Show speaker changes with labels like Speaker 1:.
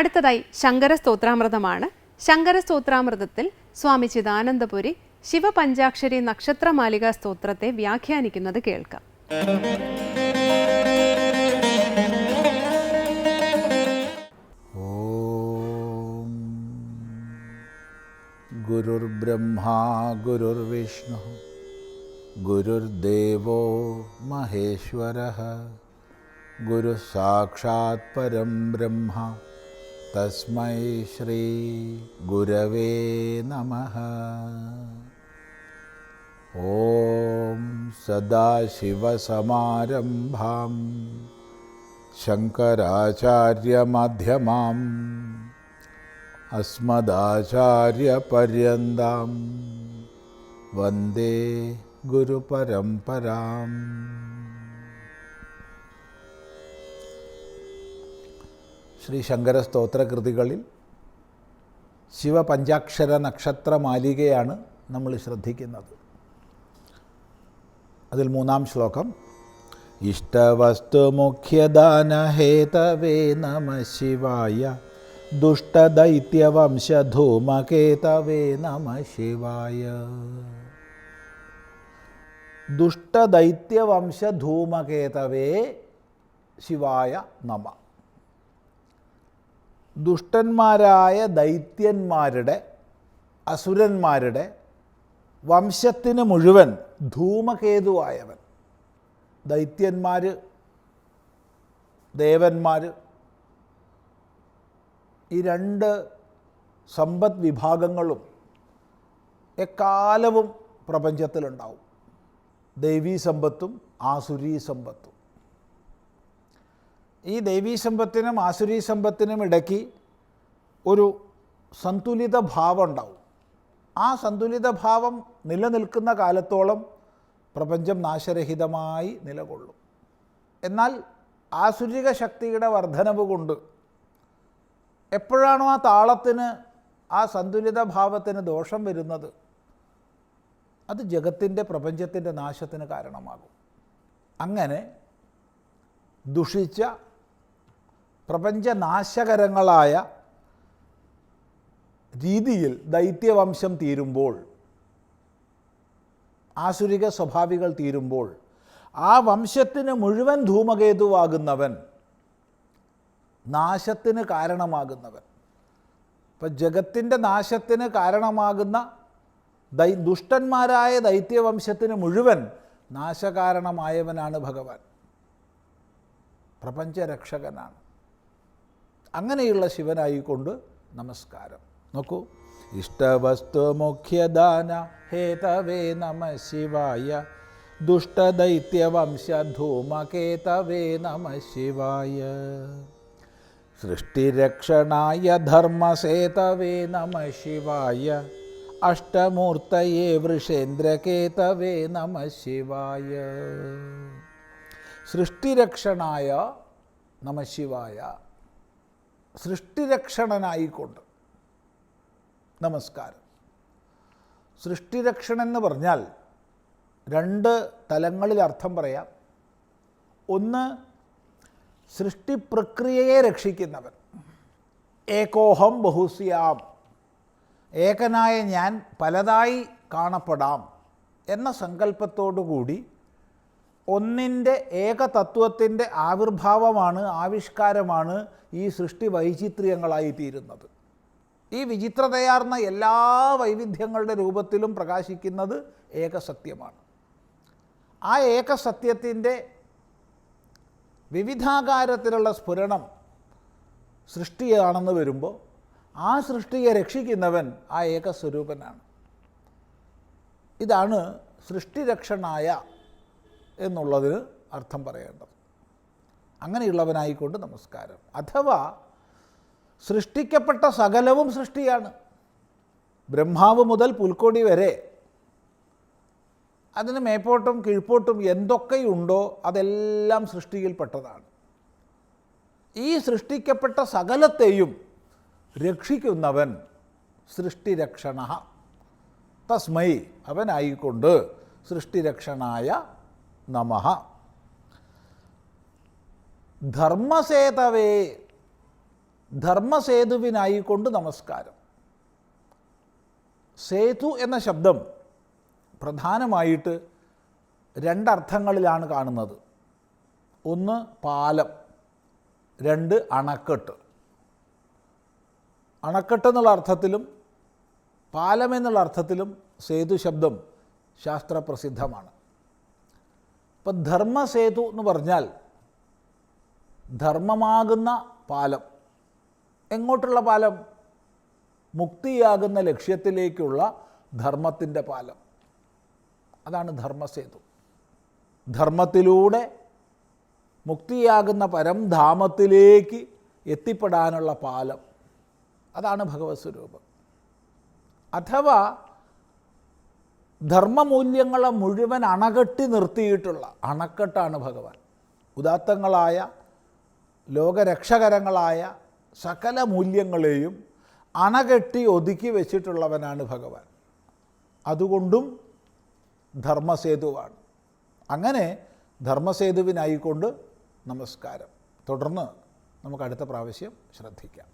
Speaker 1: അടുത്തതായി ശങ്കര സ്തോത്രാമൃതമാണ് ശങ്കര സ്തോത്രാമൃതത്തിൽ സ്വാമി ചിദാനന്ദപുരി ശിവപഞ്ചാക്ഷരി നക്ഷത്രമാലിക സ്തോത്രത്തെ വ്യാഖ്യാനിക്കുന്നത് കേൾക്കാം.
Speaker 2: ഓം ഗുരുർബ്രഹ്മാ ഗുരുർവിഷ്ണു ഗുരുദേവോ മഹേശ്വര ഗുരുസാക്ഷാത് പരം ബ്രഹ്മ तस्मै श्रीगुरवे नमः। ॐ सदाशिवसमारम्भां शङ्कराचार्यमध्यमाम् अस्मदाचार्यपर्यन्तां वंदे गुरुपरम्पराम्। ശ്രീ ശങ്കര സ്തോത്രകൃതികളിൽ ശിവപഞ്ചാക്ഷര നക്ഷത്ര മാലികയാണ് നമ്മൾ ശ്രദ്ധിക്കുന്നത്. അതിൽ മൂന്നാം ശ്ലോകം ഇഷ്ടവസ്തു ഇഷ്ടവസ്തുമുഖ്യദാനഹേതവേ നമ ശിവായ ദുഷ്ടദൈത്യവംശധൂമകേതവേ നമ ശിവായ. ദുഷ്ടദൈത്യവംശധൂമകേതവേ ശിവായ നമ. ദുഷ്ടന്മാരായ ദൈത്യന്മാരുടെ അസുരന്മാരുടെ വംശത്തിന് മുഴുവൻ ധൂമകേതുവായവൻ. ദൈത്യന്മാർ ദേവന്മാർ ഈ രണ്ട് സമ്പദ് വിഭാഗങ്ങളും എക്കാലവും പ്രപഞ്ചത്തിലുണ്ടാവും. ദൈവീ സമ്പത്തും ആസുരീ സമ്പത്തും. ഈ ദൈവീ സമ്പത്തിനും ആസുരീ സമ്പത്തിനും ഇടയ്ക്ക് ഒരു സന്തുലിത ഭാവം ഉണ്ടാവും. ആ സന്തുലിത ഭാവം നിലനിൽക്കുന്ന കാലത്തോളം പ്രപഞ്ചം നാശരഹിതമായി നിലകൊള്ളും. എന്നാൽ ആസുരിക ശക്തിയുടെ വർധനവ് കൊണ്ട് എപ്പോഴാണോ ആ താളത്തിന് ആ സന്തുലിത ഭാവത്തിന് ദോഷം വരുന്നത് അത് ജഗത്തിന്റെ പ്രപഞ്ചത്തിന്റെ നാശത്തിന് കാരണമാകും. അങ്ങനെ ദുഷിച്ച പ്രപഞ്ചനാശകരങ്ങളായ രീതിയിൽ ദൈത്യവംശം തീരുമ്പോൾ ആസുരിക സ്വഭാവികൾ തീരുമ്പോൾ ആ വംശത്തിന് മുഴുവൻ ധൂമകേതുവാകുന്നവൻ നാശത്തിന് കാരണമാകുന്നവൻ. ഇപ്പം ജഗത്തിന്റെ നാശത്തിന് കാരണമാകുന്ന ദൈ ദുഷ്ടന്മാരായ ദൈത്യവംശത്തിന് മുഴുവൻ നാശകാരണമായവനാണ് ഭഗവാൻ. പ്രപഞ്ചരക്ഷകനാണ്. അങ്ങനെയുള്ള ശിവനായിക്കൊണ്ട് നമസ്കാരം. നോക്കൂ. ഇഷ്ടവസ്തു മുഖ്യദാന ഹേതവേ നമ ശിവായ. ദുഷ്ടദൈത്യവംശധൂമകേതവേ നമ ശിവായ. സൃഷ്ടിരക്ഷണായ ധർമ്മസേതവേ നമ ശിവായ. അഷ്ടമൂർത്തയേ വൃഷേന്ദ്രകേതവേ നമ ശിവായ. സൃഷ്ടിരക്ഷണായ നമ ശിവായ. സൃഷ്ടിരക്ഷണനായിക്കൊണ്ട്. നമസ്കാരം. സൃഷ്ടിരക്ഷണൻ എന്ന് പറഞ്ഞാൽ രണ്ട് തലങ്ങളിൽ അർത്ഥം പറയാം. ഒന്ന് സൃഷ്ടിപ്രക്രിയയെ രക്ഷിക്കുന്നവൻ. ഏകോഹം ബഹുസ്യാം. ഏകനായ ഞാൻ പലതായി കാണപ്പെടാം എന്ന സങ്കല്പത്തോടുകൂടി ഒന്നിന്റെ ഏകതത്വത്തിന്റെ ആവിർഭാവമാണ് ആവിഷ്കാരമാണ് ഈ സൃഷ്ടി വൈചിത്ര്യങ്ങളായി തീരുന്നത് ഈ വിചിത്രതയാർന്ന എല്ലാ വൈവിധ്യങ്ങളുടെ രൂപത്തിലും പ്രകാശിക്കുന്നത് ഏകസത്യമാണ്. ആ ഏകസത്യത്തിന്റെ വിവിധാകാരത്തിലുള്ള സ്ഫുരണം സൃഷ്ടിയാണെന്ന് വരുമ്പോൾ ആ സൃഷ്ടിയെ രക്ഷിക്കുന്നവൻ ആ ഏകസ്വരൂപനാണ്. ഇതാണ് സൃഷ്ടിരക്ഷണായ എന്നുള്ളതിന് അർത്ഥം പറയേണ്ടത്. അങ്ങനെയുള്ളവനായിക്കൊണ്ട് നമസ്കാരം. അഥവാ സൃഷ്ടിക്കപ്പെട്ട സകലവും സൃഷ്ടിയാണ്. ബ്രഹ്മാവ് മുതൽ പുൽക്കൊടി വരെ അതിന് മേപ്പോട്ടും കീഴ്പോട്ടും എന്തൊക്കെയുണ്ടോ അതെല്ലാം സൃഷ്ടിയിൽപ്പെട്ടതാണ് ഈ സൃഷ്ടിക്കപ്പെട്ട സകലത്തെയും രക്ഷിക്കുന്നവൻ സൃഷ്ടിരക്ഷണ. തസ്മൈ അവനായിക്കൊണ്ട് സൃഷ്ടിരക്ഷണായ നമഃ. ധർമ്മസേതവേ ധർമ്മസേതുവിനായിക്കൊണ്ട് നമസ്കാരം. സേതു എന്ന ശബ്ദം പ്രധാനമായിട്ട് രണ്ടർത്ഥങ്ങളിലാണ് കാണുന്നത്. ഒന്ന് പാലം. രണ്ട് അണക്കെട്ട്. അണക്കെട്ട് എന്നുള്ള അർത്ഥത്തിലും പാലം എന്നുള്ള അർത്ഥത്തിലും സേതു ശബ്ദം ശാസ്ത്രപ്രസിദ്ധമാണ്. ഇപ്പം ധർമ്മസേതു എന്ന് പറഞ്ഞാൽ ധർമ്മമാകുന്ന പാലം. എങ്ങോട്ടുള്ള പാലം? മുക്തിയാകുന്ന ലക്ഷ്യത്തിലേക്കുള്ള ധർമ്മത്തിന്റെ പാലം. അതാണ് ധർമ്മസേതു. ധർമ്മത്തിലൂടെ മുക്തിയാകുന്ന പരംധാമത്തിലേക്ക് എത്തിപ്പെടാനുള്ള പാലം. അതാണ് ഭഗവത് സ്വരൂപം. അഥവാ ധർമ്മമൂല്യങ്ങളെ മുഴുവൻ അണകെട്ടി നിർത്തിയിട്ടുള്ള അണക്കെട്ടാണ് ഭഗവാൻ. ഉദാത്തങ്ങളായ ലോകരക്ഷകരങ്ങളായ സകല മൂല്യങ്ങളെയും അണകെട്ടി ഒതുക്കി വെച്ചിട്ടുള്ളവനാണ് ഭഗവാൻ. അതുകൊണ്ടും ധർമ്മസേതുവാണ്. അങ്ങനെ ധർമ്മസേതുവിനായിക്കൊണ്ട് നമസ്കാരം. തുടർന്ന് നമുക്ക് അടുത്ത പ്രാവശ്യം ശ്രദ്ധിക്കാം.